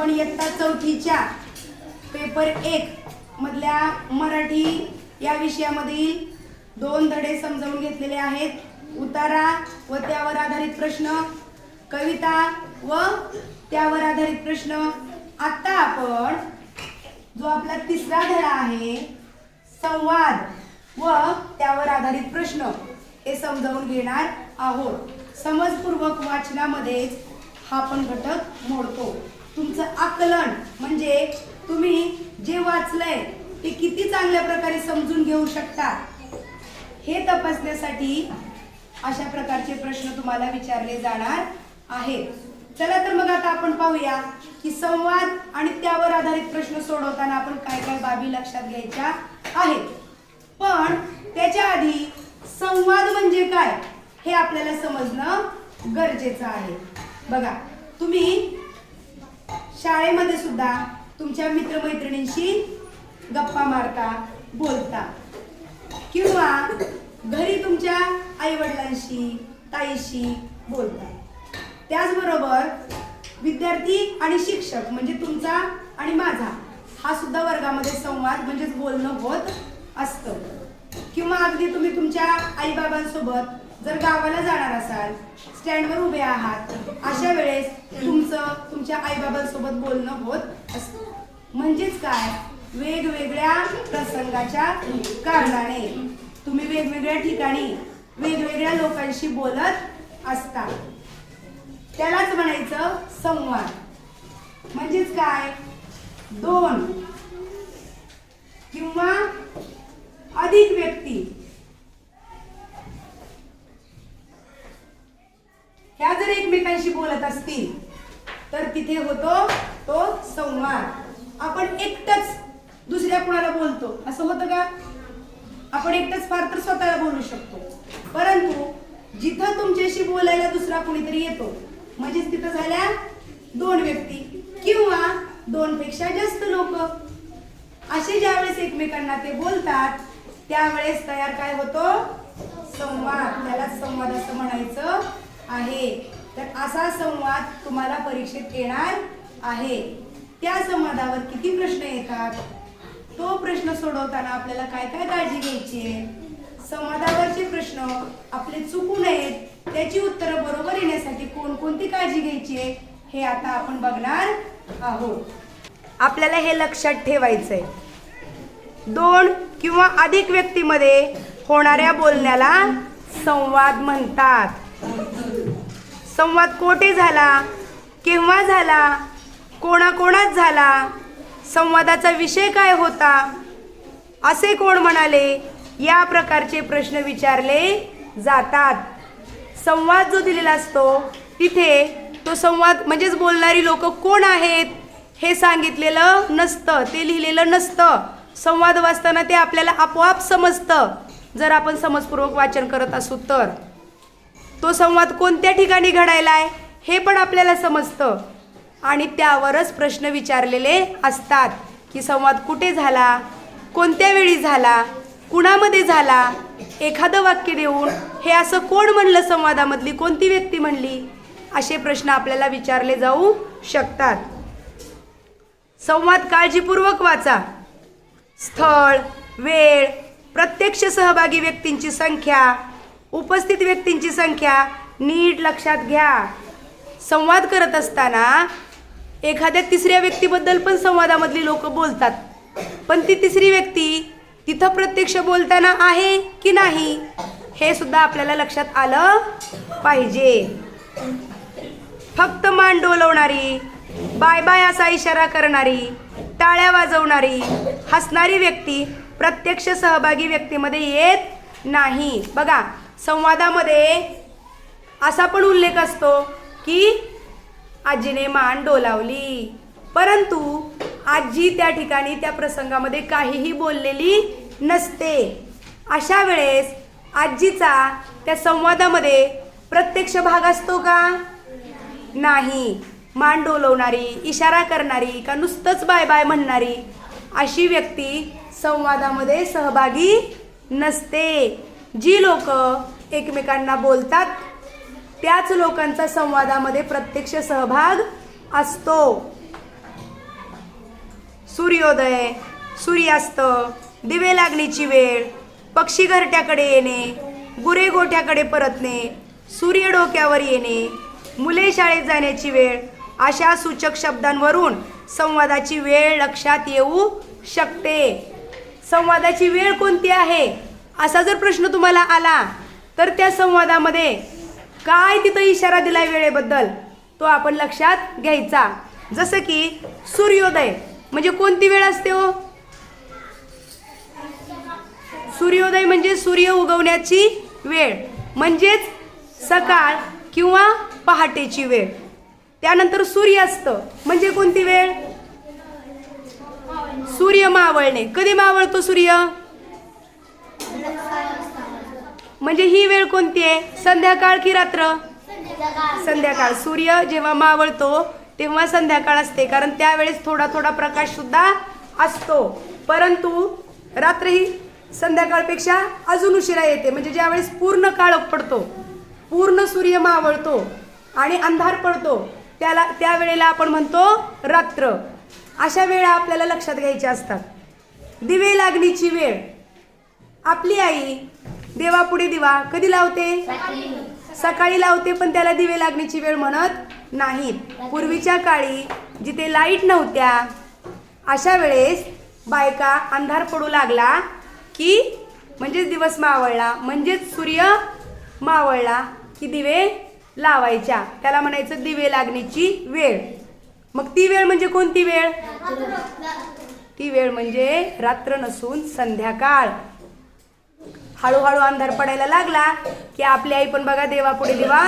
आपण इयत्ता चौथीच्या पेपर एक मधल्या मराठी या विषयामधील दोन धडे समजावून घेतलेले आहेत. उतारा व त्यावर आधारित प्रश्न कविता व त्यावर आधारित प्रश्न. आता आपण जो आपला तिसरा धडा आहे संवाद व त्यावर आधारित प्रश्न हे समजावून घेणार आहोत. समजपूर्वक वाचनामध्येच हा पण घटक मोडतो. तुमचं आकलन म्हणजे तुम्ही जे वाचलंय ते किती चांगल्या प्रकारे समजून घेऊ शकता? हे तपासण्यासाठी अशा प्रकारचे प्रश्न तुम्हाला विचारले जाणार आहेत. चला तर मग आता आपण पाहूया की संवाद आणि त्यावर आधारित प्रश्न सोडवताना आपण काय काय बाबी लक्षात घ्यायच्या आहेत. पण त्याच्या आधी संवाद म्हणजे काय हे आपल्याला समजणं गरजेचं आहे. बघा तुम्ही शाळेमध्ये सुद्धा तुमच्या मित्रमैत्रिणींशी गप्पा मारता बोलता. किंवा घरी तुमच्या आईवडिलांशी ताईशी बोलता. त्याचबरोबर विद्यार्थी आणि शिक्षक म्हणजे तुमचा आणि माझा हा सुद्धा वर्गामध्ये संवाद म्हणजेच बोलणं होत असतं. किंवा अगदी तुम्ही तुमच्या आईबाबांसोबत जर गावाला जाणार असाल स्टँडवर उभे आहात अशा वेळेस तुमचं तुमच्या आईबाबांसोबत बोलणं होत असतं. म्हणजेच काय? वेगवेगळ्या प्रसंगाच्या कारणाने तुम्ही वेगवेगळ्या ठिकाणी वेगवेगळ्या लोकांशी बोलत असता. त्यालाच म्हणायचं संवाद. म्हणजेच काय? दोन किंवा अधिक व्यक्ती ह्या जर एकमेकांशी बोलत असतील तर तिथे होतो तो संवाद. आपण एकटच दुसऱ्या कुणाला बोलतो? असं होतं का? आपण एकटंच फार तर स्वतःला बोलू शकतो. परंतु जिथं तुमच्याशी बोलायला दुसरा कोणीतरी येतो म्हणजेच तिथं झाल्या दोन व्यक्ती किंवा दोन पेक्षा जास्त लोक. असे ज्यावेळेस एकमेकांना ते बोलतात त्यावेळेस तयार काय होतो? संवाद. त्याला संवाद असं म्हणायचं. आहे. तर असा संवाद तुम्हाला परीक्षेत येणार आहे. त्या संवादावर किती प्रश्न येतात? तो प्रश्न सोडवताना आपल्याला काय काय काळजी घ्यायची आहे? संवादावरचे प्रश्न आपले चुकू नयेत त्याची उत्तरं बरोबर येण्यासाठी कोणकोणती काळजी घ्यायची आहे हे आता आपण बघणार आहोत. आपल्याला हे लक्षात ठेवायचं आहे दोन किंवा अधिक व्यक्तीमध्ये होणाऱ्या बोलण्याला संवाद म्हणतात. संवाद कोठे झाला? केव्हा झाला? कोणाकोणात झाला? संवादाचा विषय काय होता? असे कोण म्हणाले? या प्रकारचे प्रश्न विचारले जातात. संवाद जो दिलेला असतो तिथे तो संवाद म्हणजेच बोलणारी लोक कोण आहेत हे सांगितलेलं नसतं. ते लिहिलेलं नसतं. संवाद वाचताना ते आपल्याला आपोआप समजतं. जर आपण समजपूर्वक वाचन करत असू तर. तो संवाद कोणत्या ठिकाणी घडायला आहे हे पण आपल्याला समजतं. आणि त्यावरच प्रश्न विचारलेले असतात की संवाद कुठे झाला कोणत्या वेळी झाला कुणामध्ये झाला एखादं वाक्य देऊन हे असं कोण म्हणलं संवादामधली कोणती व्यक्ती म्हणली असे प्रश्न आपल्याला विचारले जाऊ शकतात. संवाद काळजीपूर्वक वाचा. स्थळ वेळ प्रत्यक्ष सहभागी व्यक्तींची संख्या उपस्थित व्यक्तींची संख्या नीट लक्षात घ्या. संवाद करत असताना एखाद्या तिसऱ्या व्यक्तीबद्दल पण संवादामधली लोक बोलतात. पण ती तिसरी व्यक्ती तिथं प्रत्यक्ष बोलताना आहे की नाही हे सुद्धा आपल्याला लक्षात आलं पाहिजे. फक्त मान डोलवणारी बाय बाय असा इशारा करणारी टाळ्या वाजवणारी हसणारी व्यक्ती प्रत्यक्ष सहभागी व्यक्तीमध्ये येत नाही. बघा संवादामध्ये असा पण उल्लेख असतो की आजीने मान डोलावली. परंतु आजी त्या ठिकाणी त्या प्रसंगामध्ये काहीही बोललेली नसते. अशा वेळेस आजीचा त्या संवादामध्ये प्रत्यक्ष भाग असतो का? नाही. मान डोलवणारी इशारा करणारी का नुसतंच बाय बाय म्हणणारी अशी व्यक्ती संवादामध्ये सहभागी नसते. जी लोक एकमेकांना बोलतात त्याच लोकांचा संवादामध्ये प्रत्यक्ष सहभाग असतो. सूर्योदय सूर्यास्त दिवे लागणीची वेळ पक्षी घरट्याकडे येणे गुरे गोठ्याकडे परतणे सूर्य डोक्यावर येणे मुले शाळेत जाण्याची वेळ अशा सूचक शब्दांवरून संवादाची वेळ लक्षात येऊ शकते. संवादाची वेळ कोणती आहे? असा जर प्रश्न तुम्हाला आला तर त्या संवादामध्ये काय तिथं इशारा दिलाय वेळेबद्दल तो आपण लक्षात घ्यायचा. जसं की सूर्योदय म्हणजे कोणती वेळ असते हो? सूर्योदय म्हणजे सूर्य उगवण्याची वेळ म्हणजेच सकाळ किंवा पहाटेची वेळ. त्यानंतर सूर्यास्त म्हणजे कोणती वेळ? सूर्य मावळणे. कधी मावळतो सूर्य? म्हणजे ही वेळ कोणती आहे? संध्याकाळ की रात्र? संध्याकाळ. सूर्य जेव्हा मावळतो तेव्हा संध्याकाळ असते. कारण त्यावेळेस थोडा थोडा प्रकाश सुद्धा असतो. परंतु रात्र ही संध्याकाळपेक्षा अजून उशिरा येते. म्हणजे ज्यावेळेस पूर्ण काळोख पडतो पूर्ण सूर्य मावळतो आणि अंधार पडतो त्याला त्यावेळेला आपण म्हणतो रात्र. अशा वेळा आपल्याला लक्षात घ्यायच्या असतात. दिवे लागणीची वेळ. आपली आई देवापुढे दिवा. कधी लावते? सकाळी. लावते पण त्याला दिवे लागण्याची वेळ म्हणत नाहीत पूर्वीच्या काळी जिथे लाइट नव्हत्या अशा वेळेस बायका अंधार पडू लागला की म्हणजेच दिवस मावळला. म्हणजेच सूर्य मावळला की दिवे लावायच्या. त्याला म्हणायचं दिवे लागण्याची वेळ. मग ती वेळ म्हणजे कोणती वेळ? ती वेळ म्हणजे रात्र नसून संध्याकाळ. हळूहळू अंधार पडायला लागला की आपली आई पण बघा देवापुढे दिवा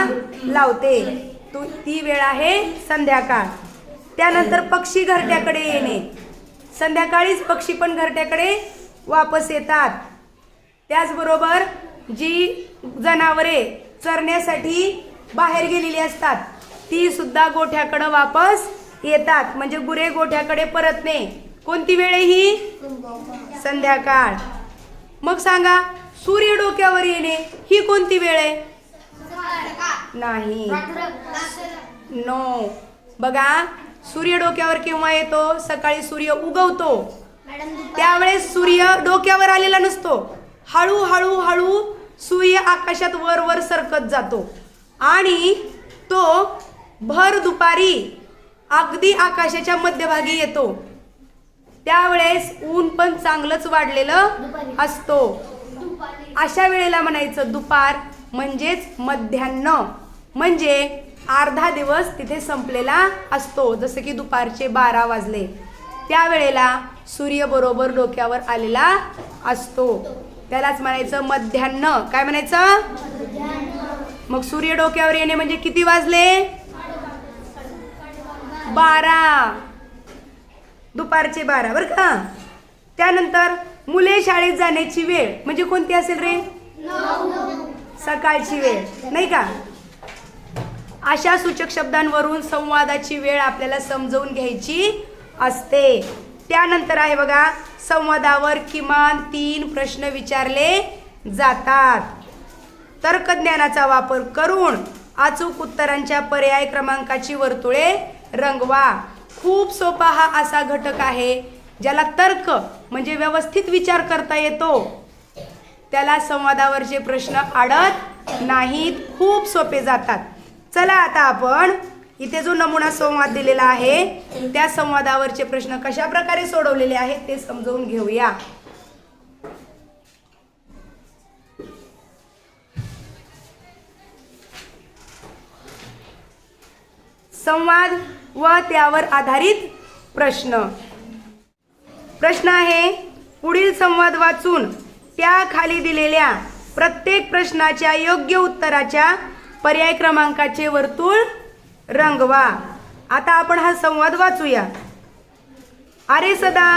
लावते. तो ती वेळ आहे संध्याकाळ. त्यानंतर पक्षी घरट्याकडे येणे. संध्याकाळीच पक्षी पण घरट्याकडे वापस येतात. त्याचबरोबर जी जनावरे चरण्यासाठी बाहेर गेलेली असतात ती सुद्धा गोठ्याकडे वापस येतात. म्हणजे गुरे गोठ्याकडे परतणे. कोणती वेळ ही? संध्याकाळ. मग सांगा सूर्य डोक्यावर येणे ही कोणती वेळ आहे? नाही. नो बघा सूर्य डोक्यावर केव्हा येतो? सकाळी सूर्य उगवतो. त्यावेळेस सूर्य डोक्यावर आलेला नसतो. हळूहळू हळू सूर्य आकाशात वर वर सरकत जातो. आणि तो भर दुपारी अगदी आकाशाच्या मध्यभागी येतो. त्यावेळेस ऊन पण चांगलंच वाढलेलं असतो. अशा वेळेला म्हणायचं दुपार म्हणजेच मध्यान्न म्हणजे अर्धा दिवस तिथे संपलेला असतो जसं की दुपारचे बारा वाजले. त्यावेळेला सूर्य बरोबर डोक्यावर आलेला असतो. त्यालाच म्हणायचं मध्यान्न काय म्हणायचं? मग सूर्य डोक्यावर येणे म्हणजे किती वाजले? बारा. दुपारचे बारा बरं का? त्यानंतर मुले शाळेत जाण्याची वेळ म्हणजे कोणती असेल रे? सकाळची वेळ. नाही का? अशा सूचक शब्दांवरून संवादाची वेळ आपल्याला समजवून घ्यायची असते. त्यानंतर आहे बघा संवादावर किमान तीन प्रश्न विचारले जातात. तर्कज्ञानाचा वापर करून अचूक उत्तरांच्या पर्याय क्रमांकाची वर्तुळे रंगवा. खूप सोपा हा असा घटक आहे ज्याला तर्क म्हणजे व्यवस्थित विचार करता येतो. त्याला संवादावरचे प्रश्न अडत नाहीत खूप सोपे जातात. चला आता आपण इथे जो नमुना संवाद दिलेला आहे त्या संवादावरचे प्रश्न कशा प्रकारे सोडवलेले आहेत ते समजवून घेऊया. संवाद व त्यावर आधारित प्रश्न. प्रश्न आहे. पुढील संवाद वाचून त्या खाली दिलेल्या प्रत्येक प्रश्नाच्या योग्य उत्तराच्या पर्याय क्रमांकाचे वर्तुळ रंगवा. आता आपण हा संवाद वाचूया. अरे सदा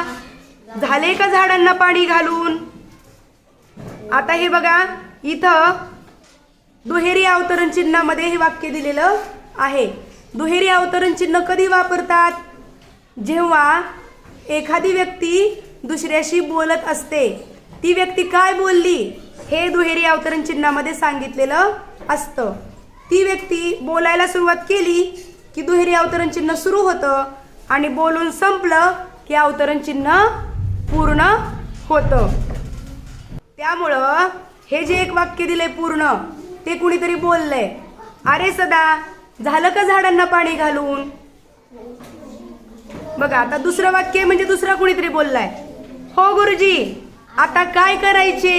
झाले का झाडांना पाणी घालून? आता हे बघा इथं दुहेरी अवतरण चिन्हामध्ये हे वाक्य दिलेलं आहे. दुहेरी अवतरण चिन्ह कधी वापरतात? जेव्हा एखादी व्यक्ती दुसऱ्याशी बोलत असते ती व्यक्ती काय बोलली हे दुहेरी अवतरण चिन्हामध्ये सांगितलेलं असतं. ती व्यक्ती बोलायला सुरुवात केली की दुहेरी अवतरण चिन्ह सुरू होतं आणि बोलून संपलं की अवतरण चिन्ह पूर्ण होतं. त्यामुळं हे जे एक वाक्य दिलंय पूर्ण ते कुणीतरी बोललंय. अरे सदा झालं का झाडांना पाणी घालून? बघा आता दुसरं वाक्य म्हणजे दुसरा कुणीतरी बोललाय. हो गुरुजी आता काय करायचे?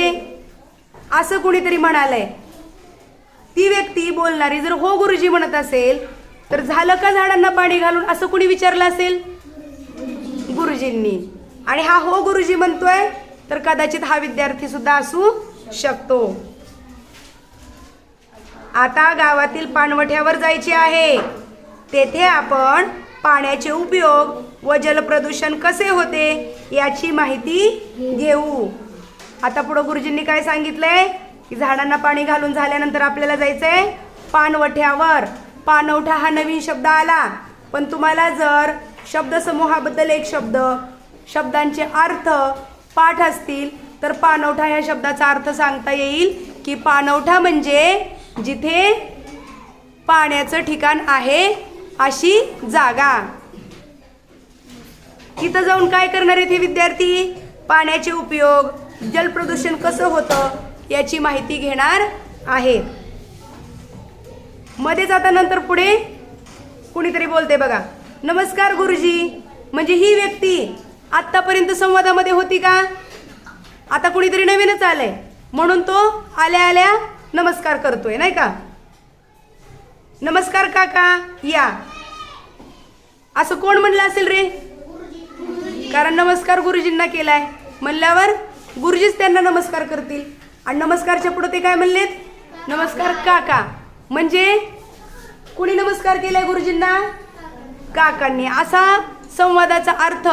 असं कुणीतरी म्हणालंय. ती व्यक्ती बोलणारी जर हो गुरुजी म्हणत असेल तर झालं का झाडांना पाणी घालून? असं कुणी विचारलं असेल? गुरुजींनी. आणि हा हो गुरुजी म्हणतोय तर कदाचित हा विद्यार्थी सुद्धा असू शकतो. आता गावातील पाणवठ्यावर जायचे आहे. तेथे आपण पाण्याचे उपयोग व जलप्रदूषण कसे होते याची माहिती घेऊ. आता पुढं गुरुजींनी काय सांगितलंय? की झाडांना पाणी घालून झाल्यानंतर आपल्याला जायचंय पानवठ्यावर पानवठा हा नवीन शब्द आला. पण तुम्हाला जर शब्दसमूहाबद्दल एक शब्द शब्दांचे अर्थ पाठ असतील तर पानवठा या शब्दाचा अर्थ सांगता येईल की पानवठा म्हणजे जिथे पाण्याचं ठिकाण आहे अशी जागा. तिथं जाऊन काय करणार आहेत हे विद्यार्थी? पाण्याचे उपयोग जलप्रदूषण कसं होतं याची माहिती घेणार आहे मध्ये जाता नंतर पुढे कुणीतरी बोलते बघा. नमस्कार गुरुजी. म्हणजे ही व्यक्ती आत्तापर्यंत संवादामध्ये होती का? आता कुणीतरी नवीनच आलंय. म्हणून तो आल्या आल्या नमस्कार करतोय नाही का? नमस्कार काका या. असं कोण म्हणलं असेल रे? कारण नमस्कार गुरुजींना केलाय. म्हणल्यावर गुरुजीच त्यांना नमस्कार करतील. आणि नमस्कारच्या पुढे ते काय म्हणलेत? नमस्कार काका. म्हणजे कुणी नमस्कार केलाय गुरुजींना? काकांनी. असा संवादाचा अर्थ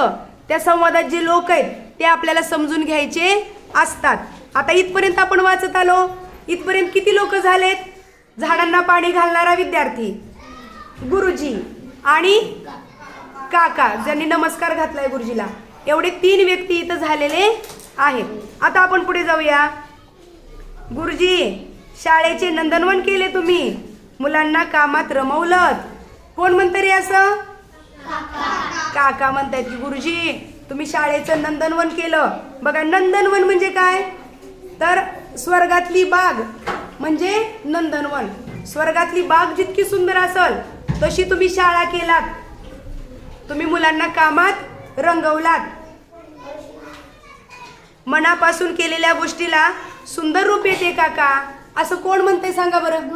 त्या संवादात जे लोक आहेत ते आपल्याला समजून घ्यायचे असतात. आता इथपर्यंत आपण वाचत आलो. इथपर्यंत किती लोक झालेत? झाडांना पाणी घालणारा विद्यार्थी गुरुजी आणि काका ज्यांनी नमस्कार घातलाय गुरुजीला. एवढे तीन व्यक्ती इथं झालेले आहेत. आता आपण पुढे जाऊया. गुरुजी शाळेचे नंदनवन केले तुम्ही. मुलांना कामात रमवलं कोण म्हणतं रे असं? काका म्हणतायत की गुरुजी तुम्ही शाळेचं नंदनवन केलं. बघा नंदनवन म्हणजे काय? तर स्वर्गातली बाग. म्हणजे नंदनवन. स्वर्गातली बाग जितकी सुंदर असल तशी तुम्ही शाळा केलात. तुम्ही मुलांना कामात रंगवलात. मनापासून केलेल्या गोष्टीला सुंदर रूप येते काका. असं कोण म्हणते सांगा बरं?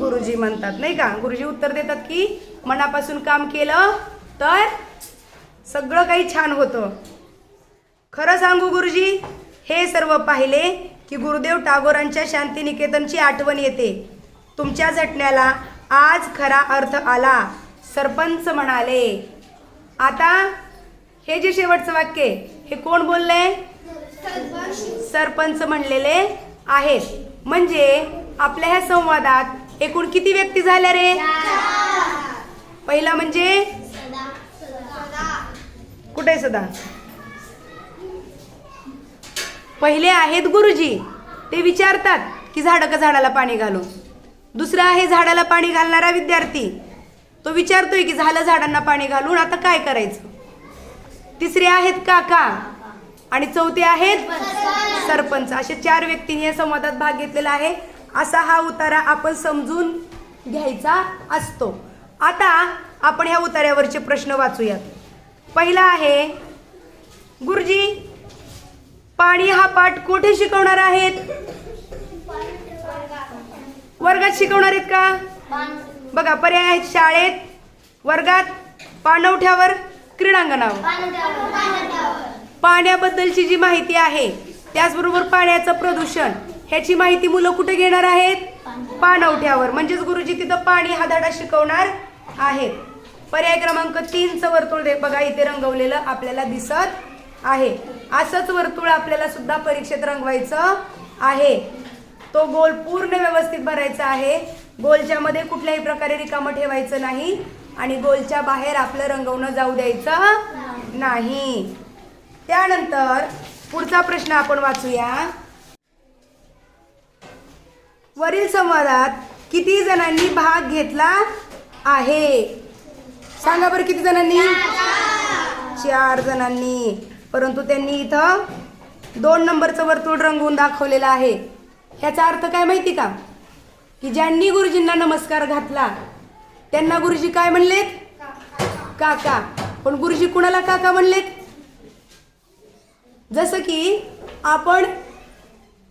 गुरुजी म्हणतात नाही का? गुरुजी उत्तर देतात की मनापासून काम केलं तर सगळं काही छान होतं. खरं सांगू गुरुजी हे सर्व पाहिले की गुरुदेव टागोरांच्या शांतिनिकेतनची आठवण येते. तुमच्या झटण्याला आज खरा अर्थ आला सरपंच म्हणाले. आता हे जे शेवटचं वाक्य हे कोण बोललंय सरपंच म्हणलेले आहेत. म्हणजे आपल्या ह्या संवादात एकूण किती व्यक्ती झाल्या रे? पहिला म्हणजे? कुठे सदा? पहिले आहेत गुरुजी. ते विचारतात की झाडं का झाडाला पाणी घालू? दुसरा आहे झाडाला पाणी घालणारा विद्यार्थी. तो विचारतोय की झालं झाडांना पाणी घालून आता काय करायचं? तिसरे आहेत काका आणि चौथे आहेत सरपंच. असे चार व्यक्तींनी या संवादात भाग घेतलेला आहे. असा हा उतारा आपण समजून घ्यायचा असतो. आता आपण ह्या उतार्यावरचे प्रश्न वाचूयात. पहिला आहे गुरुजी पाणी हा पाठ कुठे शिकवणार आहेत? वर्गात शिकवणार आहेत का? बघा पर्याय आहेत शाळेत वर्गात पाणवठ्यावर क्रीडांगणावर. पाण्याबद्दलची जी माहिती आहे त्याचबरोबर पाण्याचं प्रदूषण ह्याची माहिती मुलं कुठे घेणार आहेत? पाणवठ्यावर. म्हणजेच गुरुजी तिथं पाणी हा धडा शिकवणार आहेत. पर्याय क्रमांक तीनचं वर्तुळ दे बघा इथे रंगवलेलं आपल्याला दिसत आहे. असंच वर्तुळ आपल्याला सुद्धा परीक्षेत रंगवायचं आहे. तो गोल पूर्ण व्यवस्थित भरायचा आहे. गोलच्या मध्ये कुठल्याही प्रकारे रिकामं ठेवायचं नाही. आणि गोलच्या बाहेर आपलं रंगवणं जाऊ द्यायचं नाही. त्यानंतर पुढचा प्रश्न आपण वाचूया. वरील संवादात किती जणांनी भाग घेतला आहे? सांगा बरं किती जणांनी? चार जणांनी. परंतु त्यांनी इथं दोन नंबरचं वर्तुळ रंगवून दाखवलेलं आहे. ह्याचा अर्थ काय माहिती का? की ज्यांनी गुरुजींना नमस्कार घातला त्यांना गुरुजी काय म्हणलेत? काका. पण गुरुजी कुणाला काका म्हणलेत? जसं की आपण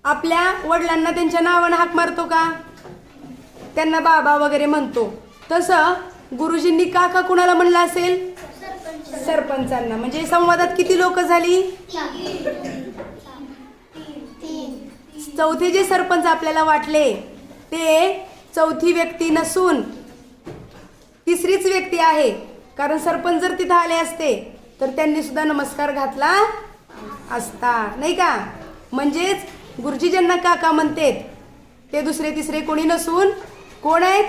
आपल्या वडिलांना त्यांच्या नावानं हाक मारतो का? त्यांना बाबा वगैरे म्हणतो. तसं गुरुजींनी काका कुणाला म्हणलं असेल? सरपंचांना. म्हणजे संवादात किती लोक झाली? चौथे जे सरपंच आपल्याला वाटले ते चौथी व्यक्ती नसून तिसरीच व्यक्ती आहे. कारण सरपंच जर तिथं आले असते तर त्यांनी सुद्धा नमस्कार घातला असता. नाही का? म्हणजेच गुरुजी ज्यांना काका म्हणतेत ते दुसरे तिसरे कोणी नसून कोण आहेत?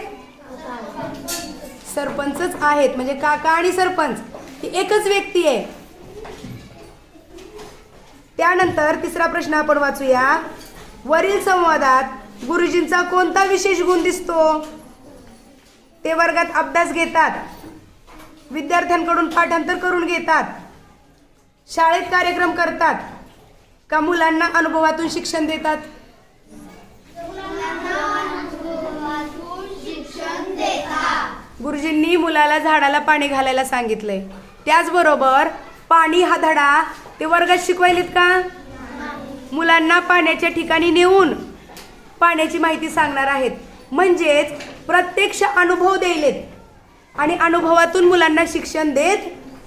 सरपंचच आहेत. म्हणजे काका आणि सरपंच. ही एकच व्यक्ती आहे. त्यानंतर तिसरा प्रश्न आपण वाचूया. वरील संवादात गुरुजींचा कोणता विशेष गुण दिसतो? ते वर्गात अभ्यास घेतात. विद्यार्थ्यांकडून पाठांतर करून घेतात. शाळेत कार्यक्रम करतात. का मुलांना अनुभवातून शिक्षण देतात? गुरुजींनी मुलाला झाडाला पाणी घालायला सांगितलंय. त्याचबरोबर पाणी हा धडा. ते वर्गात शिकवायलेत का? मुलांना पाण्याच्या ठिकाणी नेऊन पाण्याची माहिती सांगणार आहेत. म्हणजेच प्रत्यक्ष अनुभव द्यायलेत आणि अनुभवातून मुलांना शिक्षण देत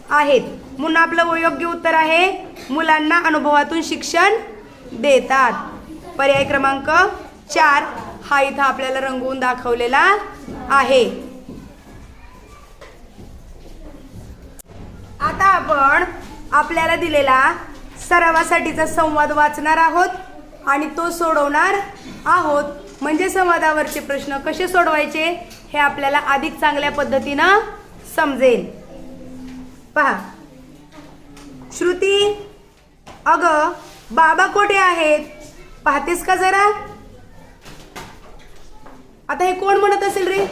आहेत. म्हणून आपलं योग्य उत्तर आहे मुलांना अनुभवातून शिक्षण देतात. पर्याय क्रमांक चार हा इथं आपल्याला रंगवून दाखवलेला आहे. आता आपण आपल्याला दिलेला सरावासाठीचा संवाद वाचणार आहोत आणि तो सोडवणार आहोत. म्हणजे संवादावरचे प्रश्न कसे सोडवायचे हे आपल्याला अधिक चांगल्या पद्धतीनं समजेल. पहा. श्रुती अग बाबा कोठे आहेत? पाहतेस का जरा? आता हे कोण म्हणत असेल रे?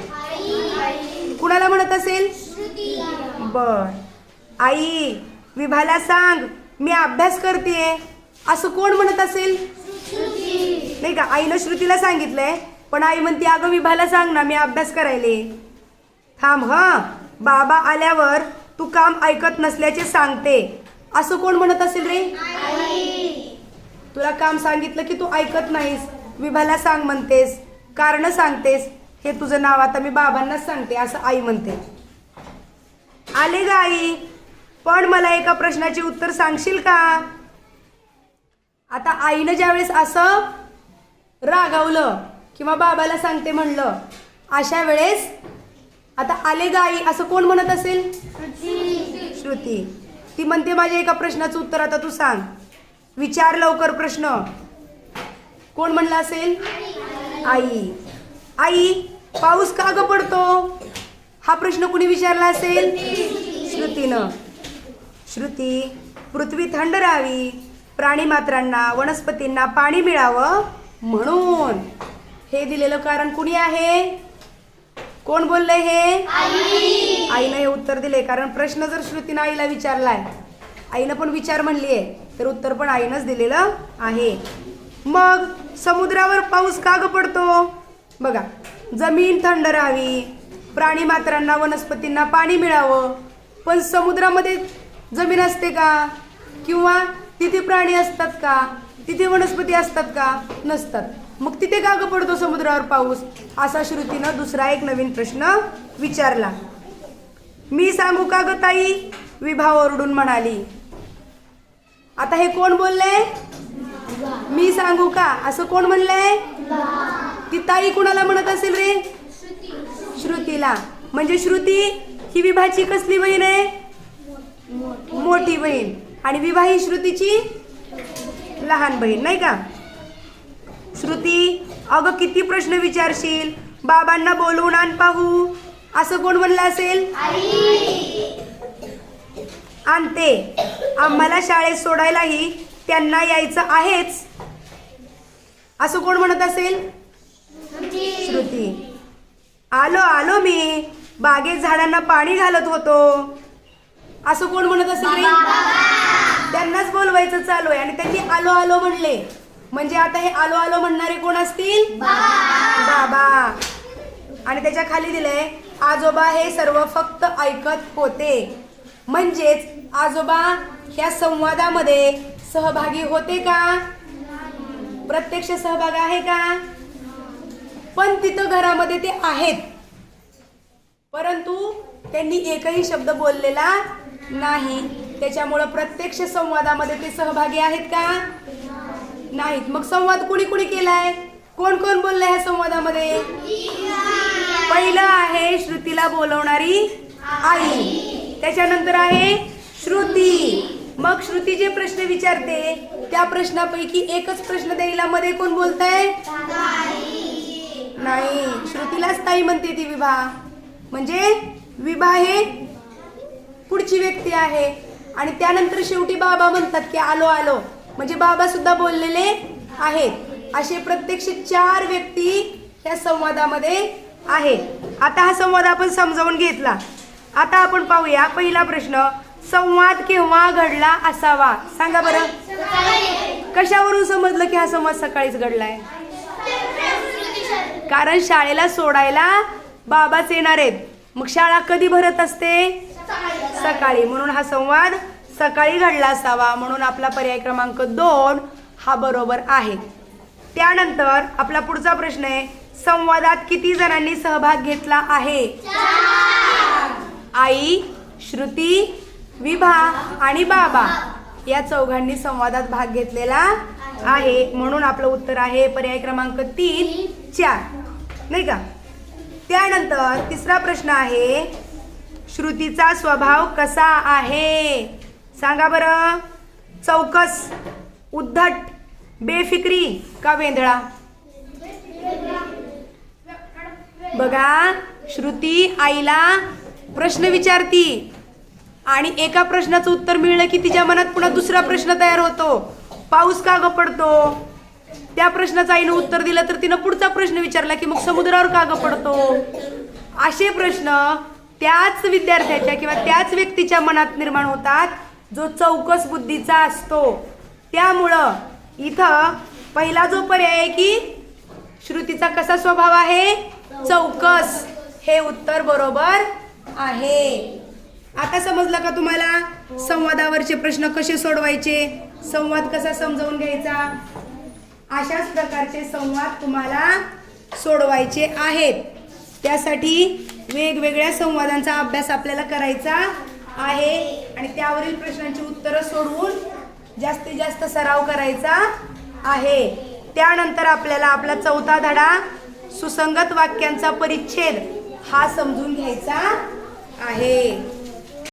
कुणाला म्हणत असेल? बर. आई विभाला सांग मी अभ्यास करते असं कोण म्हणत असेल? नाही का? आईनं श्रुतीला सांगितलंय पण आई म्हणते अगं विभाला सांग ना मी अभ्यास करायले. थांब ह. बाबा आल्यावर तू काम ऐकत नसल्याचे सांगते. असं कोण म्हणत असेल रे? तुला काम सांगितलं की तू ऐकत नाहीस. विभाला सांग म्हणतेस. कारण सांगतेस. हे तुझं नाव आता मी बाबांनाच सांगते असं आई म्हणते. आले ग आई. पण मला एका प्रश्नाचे उत्तर सांगशील का? आता आईनं ज्यावेळेस असं रागावलं किंवा बाबाला सांगते म्हणलं अशा वेळेस आता आले ग आई असं कोण म्हणत असेल? श्रुती. ती म्हणते माझ्या एका प्रश्नाचं उत्तर आता तू सांग. विचार लवकर प्रश्न. कोण म्हणलं असेल? आई. आई पाऊस का ग पडतो? हा प्रश्न कुणी विचारला असेल? श्रुतीनं. श्रुती पृथ्वी थंड राहावी. प्राणीमात्रांना वनस्पतींना पाणी मिळावं म्हणून. हे दिलेलं कारण कुणी आहे? कोण बोललंय हे? आईनं हे उत्तर दिले कारण प्रश्न जर श्रुतीनं आईला विचारलाय आईनं पण विचार म्हणली आहे तर उत्तर पण आईनंच दिलेलं आहे. मग समुद्रावर पाऊस का ग पडतो? बघा जमीन थंड राहावी प्राणी मात्रांना वनस्पतींना पाणी मिळावं पण समुद्रामध्ये जमीन असते का? किंवा तिथे प्राणी असतात का? तिथे वनस्पती असतात का? नसतात. मग तिथे का ग पडतो समुद्रावर पाऊस? असा श्रुतीनं दुसरा एक नवीन प्रश्न विचारला. मी सांगू का ग ताई? विभा ओरडून म्हणाली. आता हे कोण बोललंय मी सांगू का? असं कोण म्हणलंय ती ताई कुणाला म्हणत असेल रे? श्रुतीला. म्हणजे श्रुती ही विभाची कसली बहीण आहे? मोठी बहीण. आणि विवाही श्रुतीची लहान बहीण नाही का? श्रुती अगं किती प्रश्न विचारशील? बाबांना बोलवून आण पाहू. असं कोण म्हणलं असेल? आणते. आम्हाला शाळेत सोडायलाही त्यांना यायचं आहेच. असं कोण म्हणत असेल? श्रुती. आलो आलो मी. बागेत झाडांना पाणी घालत होतो. असं कोण म्हणत असेल त्यांनाच बोलवायचं चालू आहे. आणि त्यांनी आलो आलो म्हणले. म्हणजे आता हे आलो आलो म्हणणारे कोण असतील? बाबा. आणि त्याच्याखाली दिलंय आजोबा हे सर्व फक्त ऐकत होते. म्हणजेच आजोबा ह्या संवादामध्ये सहभागी होते का? प्रत्यक्ष सहभाग आहे का? पण तिथं घरामध्ये ते आहेत. परंतु त्यांनी एकही शब्द बोललेला नाही. त्याच्यामुळं प्रत्यक्ष संवादामध्ये ते सहभागी आहेत का? नाहीत. मग संवाद कुणी कुणी केलाय? कोण कोण बोललंय ह्या संवादामध्ये? पहिलं आहे श्रुतीला बोलवणारी आई. त्याच्यानंतर आहे श्रुती. मग श्रुती जे प्रश्न विचारते त्या प्रश्नापैकी एकच प्रश्न द्यायला मध्ये कोण बोलताय? नाही. श्रुतीलाच ताई म्हणते ती विभा म्हणजे विभा हे पुढची व्यक्ती आहे. आणि त्यानंतर शेवटी बाबा म्हणतात की आलो आलो. म्हणजे बाबा सुद्धा बोललेले आहेत. असे प्रत्यक्ष चार व्यक्ती या संवादामध्ये आहेत. आता हा संवाद आपण समजावून घेतला. आता आपण पाहूया पहिला प्रश्न संवाद केव्हा घडला असावा? सांगा बरं. कशावरून समजलं की हा संवाद सकाळीच घडलाय? कारण शाळेला सोडायला बाबाच येणार आहेत. मग शाळा कधी भरत असते? सकाळी. म्हणून हा संवाद सकाळी घडला असावा म्हणून आपला पर्याय क्रमांक दोन हा बरोबर आहे. त्यानंतर आपला पुढचा प्रश्न आहे संवादात किती जणांनी सहभाग घेतला आहे? आई श्रुती विभा आणि बाबा या चौघांनी संवादात भाग घेतलेला आहे. म्हणून आपलं उत्तर आहे पर्याय क्रमांक तीन चार. नाही का? त्यानंतर तिसरा प्रश्न आहे श्रुतीचा स्वभाव कसा आहे? सांगा बरं. चौकस उद्धट बेफिक्री का वेंधळा? बघा श्रुती आईला प्रश्न विचारती आणि एका प्रश्नाचं उत्तर मिळलं की तिच्या मनात पुन्हा दुसरा प्रश्न तयार होतो. पाऊस का ग पडतो? त्या प्रश्नाचं आईनं उत्तर दिलं तर तिनं पुढचा प्रश्न विचारला की मग समुद्रावर का ग पडतो? असे प्रश्न त्याच विद्यार्थ्याच्या किंवा त्याच व्यक्तीच्या मनात निर्माण होतात जो चौकस बुद्धीचा असतो. त्यामुळं इथं पहिला जो पर्याय आहे की श्रुतीचा कसा स्वभाव आहे? चौकस. हे उत्तर बरोबर आहे. आता समजलं का तुम्हाला? संवादावरचे प्रश्न कसे सोडवायचे? संवाद कसा समजावून घ्यायचा? अशाच प्रकारचे संवाद तुम्हाला सोडवायचे आहेत. त्यासाठी वेगवेगळ्या संवादांचा अभ्यास आपल्याला करायचा आहे. आणि त्यावरील प्रश्नांची उत्तरं सोडवून जास्तीत जास्त सराव करायचा आहे. त्यानंतर आपल्याला आपला चौथा धडा सुसंगत वाक्यांचा परिच्छेद हा समजून घ्यायचा आहे.